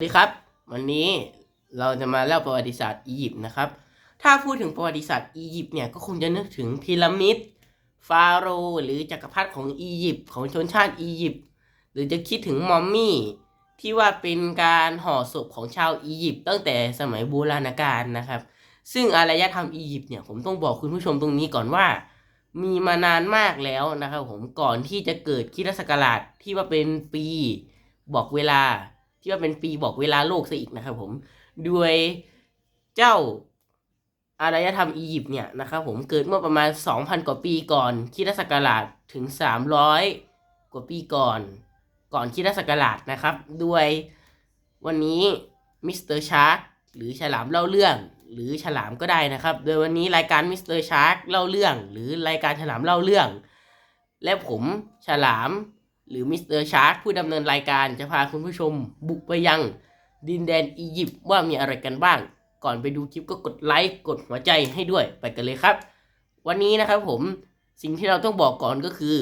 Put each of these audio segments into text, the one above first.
สวัสดีครับวันนี้เราจะมาเล่าประวัติศาสตร์อียิปต์นะครับ ถ้าพูดถึงประวัติศาสตร์อียิปต์เนี่ยก็คงจะนึกถึงพีระมิด ฟาโรห์หรือจักรพรรดิของอียิปต์ของชนชาติอียิปต์หรือจะคิดถึงมอมมี่ที่ว่าเป็นการห่อศพของชาวอียิปต์ตั้งแต่สมัยโบราณกาลนะครับ ซึ่งอารยธรรมอียิปต์เนี่ยผมต้องบอกคุณผู้ชมตรงนี้ก่อนว่า มีมานานมากแล้วนะครับผมก่อนที่จะเกิดคริสตศักราชที่ว่าเป็นปีบอกเวลา ที่ว่าเป็นปีบอกเวลาโลกซะอีกนะครับผมโดยเจ้าอารยธรรมอียิปต์เนี่ยนะครับผมเกิดเมื่อประมาณ 2,000 กว่าปีก่อนคริสตศักราชถึง 300 กว่าปีก่อน ก่อนคริสตศักราชนะครับ ด้วยวันนี้มิสเตอร์ชาร์กหรือฉลามเล่าเรื่อง หรือฉลามก็ได้นะครับ โดยวันนี้รายการมิสเตอร์ชาร์กเล่าเรื่อง หรือรายการฉลามเล่าเรื่อง และผมฉลาม หรือมิสเตอร์ชาร์กผู้ดำเนินรายการจะพาคุณผู้ชมบุกไปยังดินแดนอียิปต์ว่ามีอะไรกันบ้าง ก่อนไปดูคลิปก็กดไลค์กดหัวใจให้ด้วยไปกันเลยครับ วันนี้นะครับผมสิ่งที่เราต้องบอกก่อนก็คือ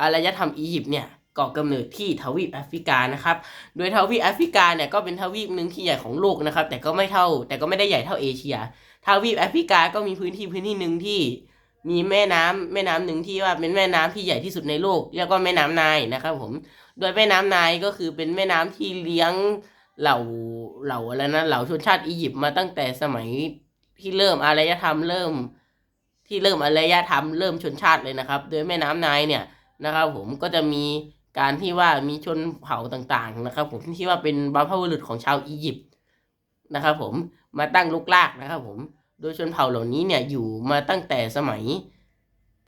อารยธรรมอียิปต์เนี่ยก่อกำเนิดที่ทวีปแอฟริกานะครับ โดยทวีปแอฟริกาเนี่ยก็เป็นทวีปหนึ่งที่ใหญ่ของโลกนะครับ แต่ก็ไม่เท่า แต่ก็ไม่ได้ใหญ่เท่าเอเชีย ทวีปแอฟริกาก็มีพื้นที่พื้นที่หนึ่งที่ มีแม่น้ำแม่น้ำหนึ่งที่ว่าเป็นแม่น้ำที่ใหญ่ที่สุดในโลกเรียกว่าแม่น้ำไนายนะครับผม โดยแม่น้ำไนายก็คือเป็นแม่น้ำที่เลี้ยงเหล่าเหล่าอะไรนะเหล่าชนชาติอียิปต์มาตั้งแต่สมัยที่เริ่มอารยธรรมเริ่ม ที่เริ่มอารยธรรมเริ่มชนชาติเลยนะครับ โดยแม่น้ำไนายเนี่ยนะครับผมก็จะมีการที่ว่ามีชนเผ่าต่างๆนะครับ ผมที่ว่าเป็นบรรพบุรุษของชาวอียิปต์นะครับ ผมมาตั้งลุกลากนะครับ ผม โดยชนเผ่าเหล่านี้เนี่ยอยู่มาตั้งแต่สมัย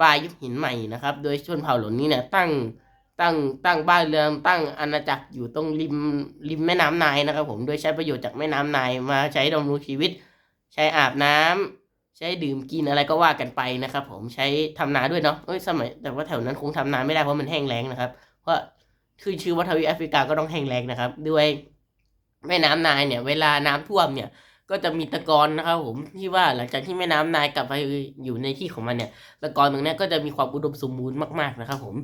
ปลายยุคหินใหม่นะครับ โดยชนเผ่าเหล่านี้เนี่ยตั้งตั้งตั้งบ้านเรือนตั้งอาณาจักรอยู่ตรงริมริมแม่น้ำไนายนะครับ ผมโดยใช้ประโยชน์จากแม่น้ำไนายมาใช้ดำรงชีวิต ใช้อาบน้ำใช้ดื่มกินอะไรก็ว่ากันไปนะครับ ผมใช้ทำนาด้วยเนาะเอ้ยสมัยแต่ว่าแถวนั้นคงทำนาไม่ได้เพราะมันแห้งแล้งนะครับ เพราะคือชื่อว่าทวีปแอฟริกาก็ต้องแห้งแล้งนะครับ ด้วยแม่น้ำไนายเนี่ย เวลาน้ำท่วมเนี่ย ก็จะมีตะกอนนะครับผมที่ว่าหลังจากที่แม่น้ำไนายกลับไปอยู่ในที่ของมันเนี่ยตะกอนตรงนี้ก็จะมีความอุดมสมบูรณ์มากๆนะครับผม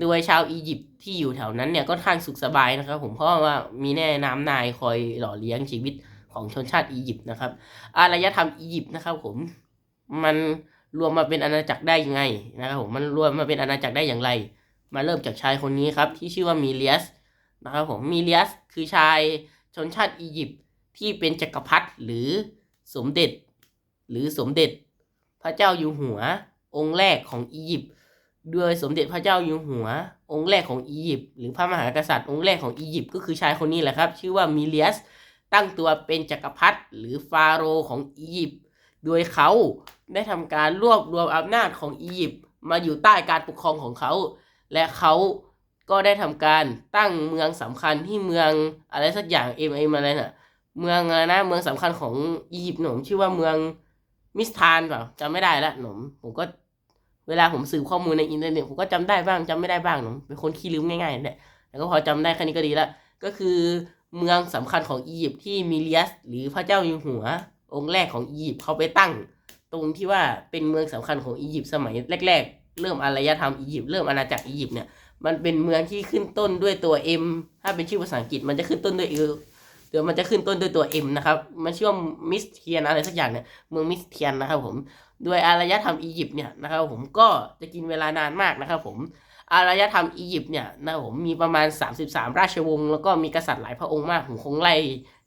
โดยชาวอียิปต์ที่อยู่แถวนั้นเนี่ยก็ค่อนข้างสุขสบายนะครับ ผมเพราะว่ามีแม่น้ำไนายคอยหล่อเลี้ยงชีวิตของชนชาติอียิปต์นะครับอารยธรรมอียิปต์นะครับ ผมมันรวมมาเป็นอาณาจักรได้ยังไงนะครับผมมันรวมมาเป็นอาณาจักรได้อย่างไร มาเริ่มจากชายคนนี้ครับที่ชื่อว่ามีเลียสนะครับผมมีเลียสคือชายชนชาติอียิปต์ ที่เป็นจักรพรรดิหรือสมเด็จ หรือสมเด็จพระเจ้าอยู่หัวองค์แรกของอียิปต์ด้วยสมเด็จพระเจ้าอยู่หัว องค์แรกของอียิปต์หรือพระมหากษัตริย์องค์แรกของอียิปต์ก็คือชายคนนี้แหละครับ ชื่อว่ามิเลียสตั้งตัวเป็นจักรพรรดิหรือฟาโรห์ของอียิปต์โดยเขาได้ทำการรวบรวมอำนาจของอียิปต์มาอยู่ใต้การปกครองของเขา และเขาก็ได้ทำการตั้งเมืองสำคัญที่เมืองอะไรสักอย่างเอ็มเอ็มอะไรน่ะ เมืองอะไรนะ เมืองสำคัญของอียิปต์หนมชื่อว่าเมืองมิสทานเปล่าจำไม่ได้ละหนม ผมก็เวลาผมสืบข้อมูลในอินเทอร์เน็ตผมก็จำได้บ้างจำไม่ได้บ้างหนมเป็นคนขี้ลืมง่ายๆแหละแต่ก็พอจำได้แค่นี้ก็ดีละก็คือเมืองสำคัญของอียิปต์ที่มิเลียส หรือพระเจ้าอยู่หัว องค์แรกของอียิปต์เขาไปตั้ง ตรงที่ว่าเป็นเมืองสำคัญของอียิปต์สมัยแรก ๆ เริ่มอารยธรรมอียิปต์เริ่มอาณาจักรอียิปต์เนี่ยมันเป็นเมืองที่ขึ้นต้นด้วยตัว M ถ้าเป็นชื่อภาษาอังกฤษมันจะขึ้นต้นด้วย เดี๋ยวมันจะขึ้นต้นด้วยตัว M นะครับ มันชื่อว่ามิสเทียนอะไรสักอย่างเนี่ย เมืองมิสเทียนนะครับผม โดยอารยธรรมอียิปต์เนี่ยนะครับผมก็จะกินเวลานานมากนะครับผมอารยธรรมอียิปต์เนี่ยนะครับผมมีประมาณ 33 ราชวงศ์แล้วก็มีกษัตริย์หลายพระองค์มากผมคงไล่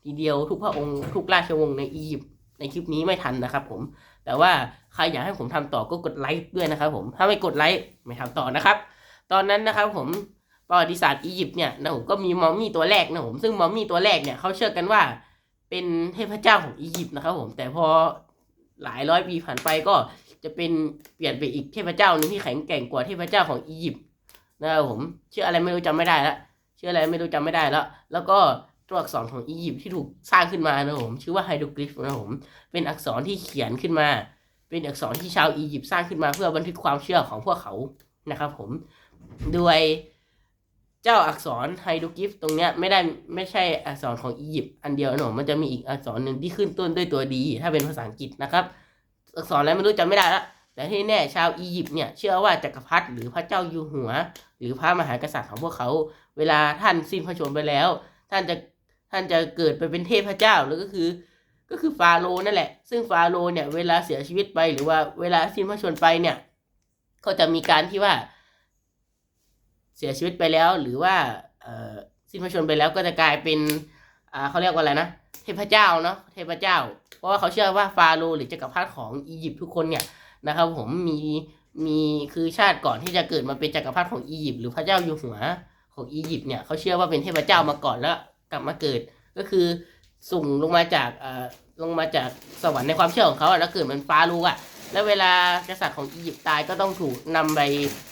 ทีเดียวทุกพระองค์ทุกราชวงศ์ในอียิปต์ในคลิปนี้ไม่ทันนะครับผม แต่ว่าใครอยากให้ผมทำต่อก็กดไลค์ด้วยนะครับผม ถ้าไม่กดไลค์ไม่ทำต่อนะครับ ตอนนั้นนะครับผม ประวัติศาสตร์อียิปต์เนี่ยนะผมก็มีมอมมี่ตัวแรกนะผมซึ่งมอมมี่ตัวแรกเนี่ยเขาเชื่อกันว่าเป็นเทพเจ้าของอียิปต์นะครับผมแต่พอหลายร้อยปีผ่านไปก็จะเป็นเปลี่ยนไปอีกเทพเจ้าหนึ่งที่แข็งแกร่งกว่าเทพเจ้าของอียิปต์นะครับผมชื่ออะไรไม่รู้จำไม่ได้ละชื่ออะไรไม่รู้จำไม่ได้แล้ว แล้วก็ตัวอักษรของอียิปต์ที่ถูกสร้างขึ้นมานะผมชื่อว่าไฮโดรกริฟนะผมเป็นอักษรที่เขียนขึ้นมา เป็นอักษรที่ชาวอียิปต์สร้างขึ้นมาเพื่อบันทึกความเชื่อของพวกเขานะครับผมด้วย เจ้าอักษรไฮโดรกิฟตรงเนี้ยไม่ได้ไม่ใช่อักษรของอียิปต์อันเดียวหนะผมมันจะมีอีกอักษรหนึ่งที่ขึ้นต้นด้วยตัวดี ถ้าเป็นภาษาอังกฤษนะครับ อักษรอะไรไม่รู้จำไม่ได้ละแต่ที่แน่ชาวอียิปต์เนี่ยเชื่อว่าจักรพรรดิหรือพระเจ้าอยู่หัว หรือพระมหากษัตริย์ของพวกเขา เวลาท่านสิ้นพระชนม์ไปแล้ว ท่านจะท่านจะเกิดไปเป็นเทพเจ้าหรือก็คือ ก็คือฟาโรห์นั่นแหละ ซึ่งฟาโรห์เนี่ยเวลาเสียชีวิตไปหรือว่าเวลาสิ้นพระชนม์ไปเนี่ยก็จะมีการที่ว่า เสียชีวิตไปแล้ว หรือว่าสิ้นพระชนไปแล้วก็จะกลายเป็นเขาเรียกว่าอะไรนะ เทพเจ้าเนาะเทพเจ้า เพราะว่าเขาเชื่อว่าฟาโรห์หรือจักรพรรดิของอียิปต์ทุกคนเนี่ยนะครับ ผมมีมีคือชาติก่อนที่จะเกิดมาเป็นจักรพรรดิของอียิปต์หรือพระเจ้าอยู่หัวของอียิปต์เนี่ยเขาเชื่อว่าเป็นเทพเจ้ามาก่อนแล้วกลับมาเกิดก็คือส่งลงมาจากลงมาจากสวรรค์ในความเชื่อของเขาแล้วเกิดเป็นฟาโรห์อะ แล้วเวลากษัตริย์ของอียิปต์ตายก็ต้องถูกนำไป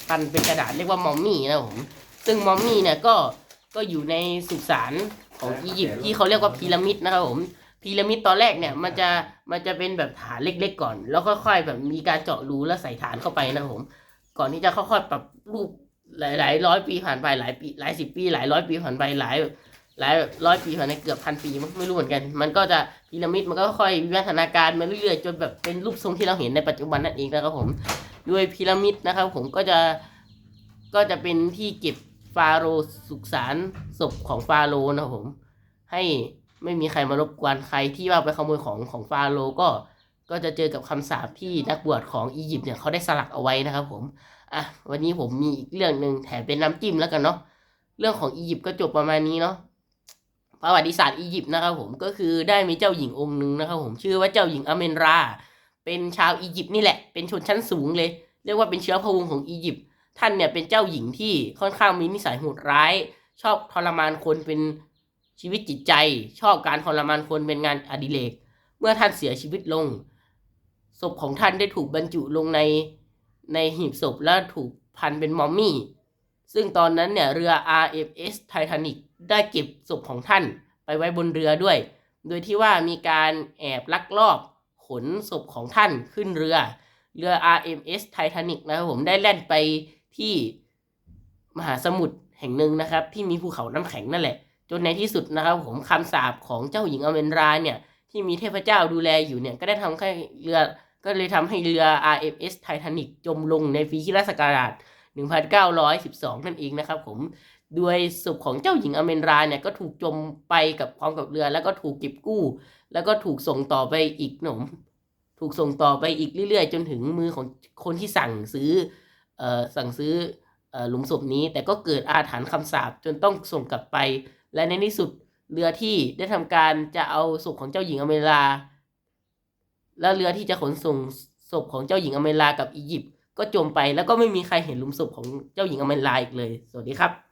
พันเป็นกระดาษเรียกว่ามอมมี่นะครับผมซึ่งมอมมี่เนี่ยก็ก็อยู่ในสุสานของอียิปต์ที่เขาเรียกว่าพีระมิดนะครับผมพีระมิดตอนแรกเนี่ยมันจะมันจะเป็นแบบฐานเล็กๆก่อน แล้วค่อยๆแบบมีการเจาะรูแล้วใส่ฐานเข้าไปนะครับผม ก่อนที่จะค่อยๆปรับรูปหลายๆร้อยปีผ่านไปหลายปีหลายสิบปีหลายร้อยปีผ่านไปหลาย หลายร้อยปีผ่านไปเกือบพันปีมั้งไม่รู้เหมือนกัน มันก็จะพีระมิดมันก็ค่อยวิวัฒนาการมาเรื่อยๆจนแบบเป็นรูปทรงที่เราเห็นในปัจจุบันนั่นเองนะครับผมด้วยพีระมิดนะครับ ผมก็จะก็จะเป็นที่เก็บฟาโรห์สุสานศพของฟาโรห์นะครับผม ให้ไม่มีใครมารบกวนใครที่ว่าไปขโมยของของฟาโรห์ก็ก็จะเจอกับคำสาปที่นักบวชของอียิปต์เนี่ยเขาได้สลักเอาไว้นะครับผมอะวันนี้ผมมีอีกเรื่องหนึ่งแถมเป็นน้ำจิ้มแล้วกันเนาะเรื่องของอียิปต์ก็จบประมาณนี้เนาะ ประวัติศาสตร์อียิปต์นะครับผมก็คือได้มีเจ้าหญิงองค์หนึ่งนะครับผมชื่อว่าเจ้าหญิงอเมนรา เป็นชาวอียิปต์นี่แหละ เป็นชนชั้นสูงเลย เรียกว่าเป็นเชื้อพระวงศ์ของอียิปต์ท่านเนี่ยเป็นเจ้าหญิงที่ค่อนข้างมีนิสัยโหดร้าย ชอบทรมานคนเป็นชีวิตจิตใจ ชอบการทรมานคนเป็นงานอดิเรก เมื่อท่านเสียชีวิตลง ศพของท่านได้ถูกบรรจุลงในในหีบศพและถูกพันเป็นมอมมี่ ซึ่งตอนนั้นเนี่ยเรือ RMS Titanic ได้เก็บศพของท่านไปไว้บนเรือด้วย โดยที่ว่ามีการแอบลักลอบขนศพของท่านขึ้นเรือ เรือ RMS Titanic นะครับผมได้แล่นไปที่มหาสมุทรแห่งหนึ่งนะครับ ที่มีภูเขาน้ำแข็งนั่นแหละ จนในที่สุดนะครับผมคำสาปของเจ้าหญิงอเมนราเนี่ยที่มีเทพเจ้าดูแลอยู่เนี่ยก็ได้ทำให้เรือก็เลยทำให้เรือ RMS Titanic จมลงในปีคริสตศักราช1912 นั่นเองนะครับผม ด้วยศพของเจ้าหญิงอเมนราเนี่ยก็ถูกจมไปกับพร้อมกับเรือ แล้วก็ถูกเก็บกู้ แล้วก็ถูกส่งต่อไปอีกหนม ถูกส่งต่อไปอีกเรื่อยๆ จนถึงมือของคนที่สั่งซื้อเอ่อสั่งซื้อหลุมศพนี้ แต่ก็เกิดอาถรรพ์คำสาปจนต้องส่งกลับไป และในที่สุดเรือที่ได้ทำการจะเอาศพของเจ้าหญิงอเมรา และเรือที่จะขนส่งศพของเจ้าหญิงอเมรากับอียิปต์ก็จมไปแล้วก็ไม่มีใครเห็นหลุมศพของเจ้าหญิงอเมราอีกเลย สวัสดีครับ